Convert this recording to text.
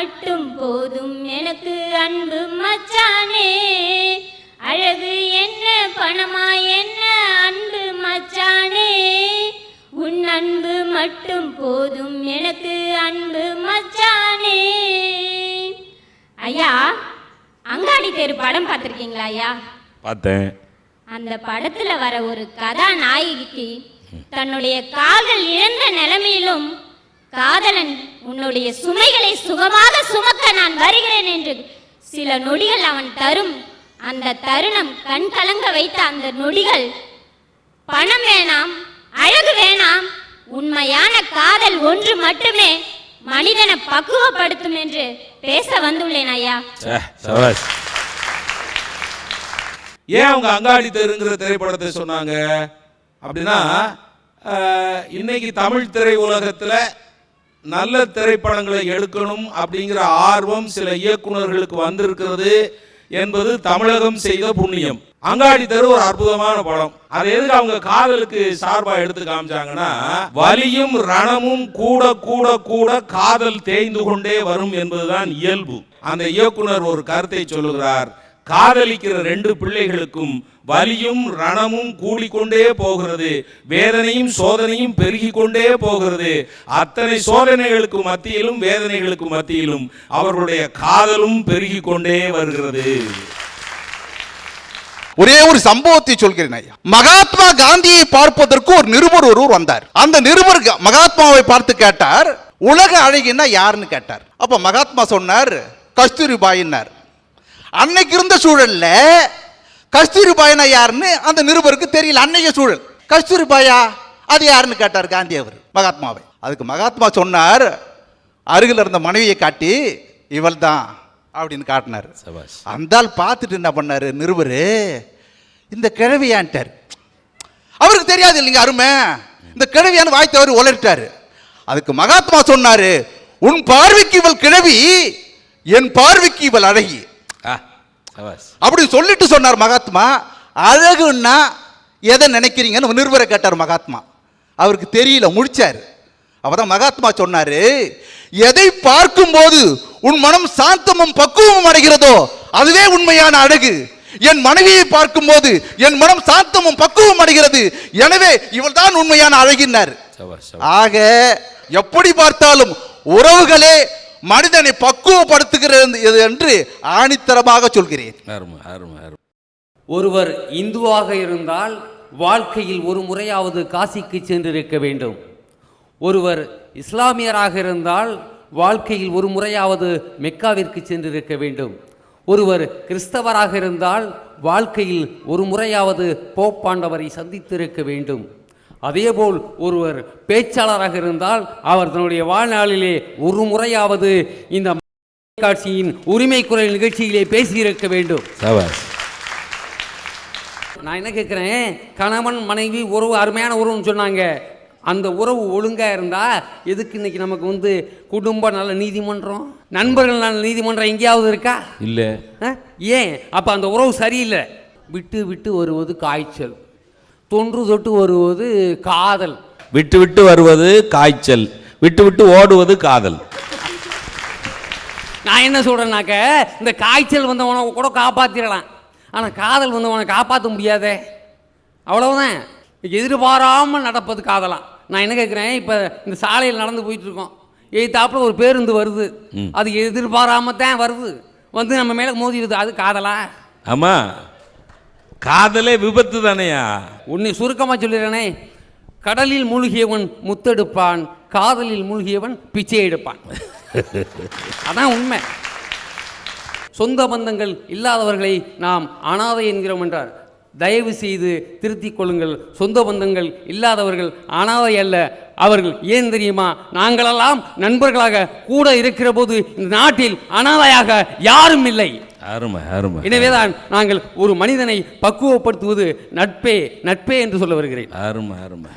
எனக்கு அன்பு மச்சானே. அழகு என்ன பணமா என்ன அன்பு மச்சானே. உன் அன்பு மட்டும் போதும் எனக்கு அன்பு மச்சானே. ஐயா அங்காடி தெரு படம் பார்த்துருக்கீங்களா ஐயா? பார்த்தேன். அந்த படத்துல வர ஒரு கதாநாயகிக்கு தன்னுடைய கால்கள் இழந்த நிலைமையிலும் காதலன் உன்னுடைய சுமைகளை சுகமாக சுமக்க நான் வருகிறேன் என்று சில நொடிகள் அவன் தரும். அந்த தருணம் கண் கலங்க வைத்த அந்த நொடிகள் பணம் வேணாம் அழகு வேணாம் உண்மையான காதல் ஒன்று மட்டுமே மனிதனை பக்குவப்படுத்தும் என்று பேச வந்துள்ளேன் ஐயா. ஏன் அவங்க அங்காடி தெருங்கிற திரைப்படத்தை சொன்னாங்க? அப்படின்னா இன்னைக்கு தமிழ் திரை உலகத்துல நல்ல திரைப்படங்களை எடுக்கணும் அப்படிங்கிற ஆர்வம் சில இயக்குனர்களுக்கு வந்திருக்கிறது என்பது தமிழகம் செய்த புண்ணியம். அங்காடி தெரு ஒரு அற்புதமான படம். அதை எதுக்கு அவங்க காதலுக்கு சார்பா எடுத்து காமிச்சாங்கன்னா வலியும் ரணமும் கூட கூட கூட காதல் தேய்ந்து கொண்டே வரும் என்பதுதான் இயல்பு. அந்த இயக்குனர் ஒரு கருத்தை சொல்லுகிறார். காதலிக்கிற ரெண்டு பிள்ளைகளுக்கும் வலியும் ரணமும் கூடிக்கொண்டே போகிறது. வேதனையும் சோதனையும் பெருகி கொண்டே போகிறது. அத்தனை சோதனைகளுக்கு மத்தியிலும் வேதனைகளுக்கு மத்தியிலும் அவர்களுடைய காதலும் பெருகி கொண்டே வருகிறது. ஒரே ஒரு சம்பவத்தை சொல்கிறேன் ஐயா. மகாத்மா காந்தியை பார்ப்பதற்கு ஒரு நிருபர் ஒருவர் வந்தார். அந்த நிருபர் மகாத்மாவை பார்த்து கேட்டார் உலக அழகினா யாருன்னு கேட்டார்? அப்ப மகாத்மா சொன்னார் கஸ்தூரிபாயின்னார். அன்னைக்கு இருந்த சூழல்ல கஸ்தூரிபாயினா யாருன்னு அந்த நிருபருக்கு தெரியல அன்னைய சூழல். கஸ்தூரிபாயா அது யாருன்னு கேட்டார் காந்தி அவர் மகாத்மாவை. அதுக்கு மகாத்மா சொன்னார் அருகில் இருந்த மனைவியை காட்டி இவள் தான் அப்படின்னு காட்டினார். அந்த ஆள் பார்த்துட்டு என்ன பண்ணாரு நிருபரு இந்த கிழவியான்ட்டார். அவருக்கு தெரியாது இல்லைங்க அருமை. இந்த கிழவியான்னு வாய் தவறி உளறிட்டாரு. அதுக்கு மகாத்மா சொன்னாரு உன் பார்வைக்கு இவள் கிழவி என் பார்வைக்கு இவள் அழகி. அப்படி சொல்லிட்டு சொன்னார் மகாத்மா அழகுன்னா எதை நினைக்கிறீங்கன்னு நிருபரை கேட்டார் மகாத்மா. அவருக்கு தெரியல முடிச்சார் அப்பதான் மகாத்மா சொன்னாரு எதை பார்க்கும்போது உன் மனம் சாந்தமும் பக்குவமும் அடைகிறதோ அதுவே உண்மையான அழகு. என் மனைவியை பார்க்கும்போது என் மனம் சாந்தமும் பக்குவம் அடைகிறது. எனவே இவள் தான் உண்மையான அழகினார் ஆக எப்படி பார்த்தாலும் உறவுகளே மனிதனை பக்குவப்படுத்துகிறது என்று ஆணித்தரமாக சொல்கிறேன். ஒருவர் இந்துவாக இருந்தால் வாழ்க்கையில் ஒரு முறையாவது காசிக்கு சென்றிருக்க வேண்டும். ஒருவர் இஸ்லாமியராக இருந்தால் வாழ்க்கையில் ஒரு முறையாவது மெக்காவிற்கு சென்றிருக்க வேண்டும். ஒருவர் கிறிஸ்தவராக இருந்தால் வாழ்க்கையில் ஒரு முறையாவது போப்பாண்டவரை சந்தித்திருக்க வேண்டும். அதேபோல் ஒருவர் பேச்சாளராக இருந்தால் அவர் தன்னுடைய வாழ்நாளிலே ஒரு முறையாவது இந்த காட்சியின் உரிமை குரல் நிகழ்ச்சியிலே பேசியிருக்க வேண்டும். நான் என்ன கேட்குறேன்? கணவன் மனைவி உறவு அருமையான உறவுன்னு சொன்னாங்க. அந்த உறவு ஒழுங்காக இருந்தால் எதுக்கு இன்னைக்கு நமக்கு வந்து குடும்ப நல்ல நீதிமன்றம்? நண்பர்கள் நல்ல நீதிமன்றம் எங்கேயாவது இருக்கா? இல்லை? ஏன்? அப்போ அந்த உறவு சரியில்லை. விட்டு விட்டு வருவது காய்ச்சல். தொன்று தொட்டு வருவது காதல். விட்டு விட்டு வருவது காய்ச்சல். விட்டு விட்டு ஓடுவது காதல். நான் என்ன சொல்கிறேன்னாக்க இந்த காய்ச்சல் வந்தவனை கூட காப்பாற்றிடலாம் ஆனால் காதல் வந்தவனை காப்பாற்ற முடியாதே. அவ்வளவுதான். எதிர்பாராமல் நடப்பது காதலாம். நான் என்ன கேட்குறேன் இப்போ இந்த சாலையில் நடந்து போயிட்டு இருக்கோம் எதிர்த்தாப்புல ஒரு பேருந்து வருது. அது எதிர்பாராம தான் வருது. வந்து நம்ம மேலே மோதிடுது. அது காதலா? ஆமா. காதலே விபத்து தானையா? உன்னை சுருக்கமாக சொல்லிடுறேனே. கடலில் மூழ்கியவன் முத்தெடுப்பான் காதலில் மூழ்கியவன் பிச்சை எடுப்பான். அதான் உண்மை. சொந்த பந்தங்கள் இல்லாதவர்களை நாம் அனாதை என்கிறோம் என்றார். தயவு செய்து திருத்திக் கொள்ளுங்கள். சொந்த பந்தங்கள் இல்லாதவர்கள் அனாதை அல்ல. அவர்கள் ஏன் தெரியுமா? நாங்களெல்லாம் நண்பர்களாக கூட இருக்கிற போது இந்த நாட்டில் அனாதையாக யாரும் இல்லை. அருமை அருமை. எனவேதான் நாங்கள் ஒரு மனிதனை பக்குவப்படுத்துவது நட்பே நட்பே என்று சொல்ல வருகிறேன். அருமை அருமை.